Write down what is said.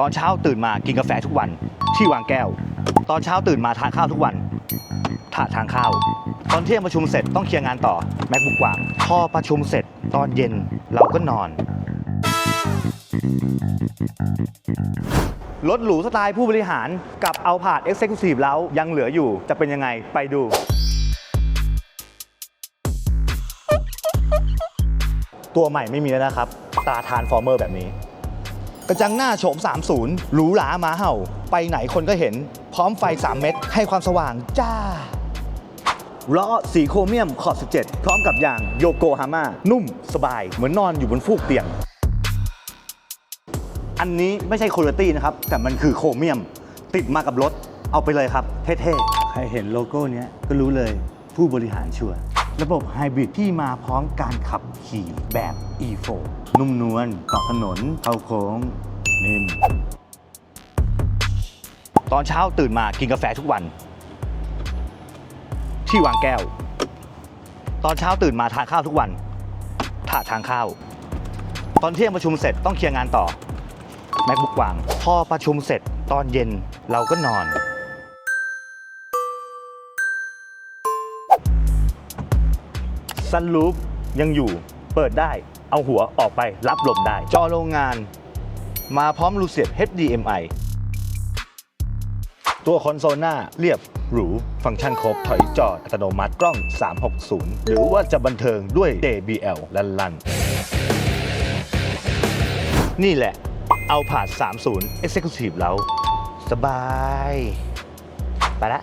ตอนเช้าตื่นมากินกาแฟทุกวัน ที่วางแก้ว ตอนเช้าตื่นมาทานข้าวทุกวันถาทานข้าว ตอนเที่ยงประชุมเสร็จต้องเคลียร์งานต่อ MacBook วาง พอประชุมเสร็จตอนเย็นเราก็นอน รถหรูสไตล์ผู้บริหารกับเอาผาด Executive แล้วยังเหลืออยู่จะเป็นยังไงไปดูตัวใหม่ไม่มีแล้วนะครับ ตาทานฟอร์เมอร์แบบนี้ ระจังหน้าโฉม 30 หรูหรามาเห่า ไปไหนคนก็เห็น พร้อมไฟ 3 เม็ดให้ความสว่างจ้าล้อสีโครเมียมขอบ 17 พร้อมกับยางโยโกฮาม่านุ่มสบาย เหมือนนอนอยู่บนฟูกเตียง อันนี้ไม่ใช่คุณภาพนะครับ แต่มันคือโครเมียม ติดมากับรถ เอาไปเลยครับ เท่ๆ ใครเห็นโลโก้เนี้ยก็รู้เลยผู้บริหารชัวร์ ระบบไฮบริดที่มาพร้อมการขับขี่แบบ e4 นุ่มนวลเกาะถนนเข้าโค้งนิ่มตอนเช้าตื่นมากินกาแฟทุกวัน ที่วางแก้ว ตอนเช้าตื่นมาทานข้าวทุกวันถาทานข้าว ตอนเที่ยงประชุมเสร็จต้องเคลียร์งานต่อ MacBook วาง พอประชุมเสร็จตอนเย็นเราก็นอน ซันลูปยังอยู่เปิดได้ เอาหัวออกไปรับลมได้ จอโรงงาน มาพร้อมรูเสียบ HDMI ตัวคอนโซลหน้าเรียบหรู ฟังก์ชันครบ ถอยจอดอัตโนมัติกล้อง 360 หรือว่าจะบันเทิงด้วย JBL ลันลัน นี่แหละ เอาผ่าน30 Executive แล้ว สบาย ไปละ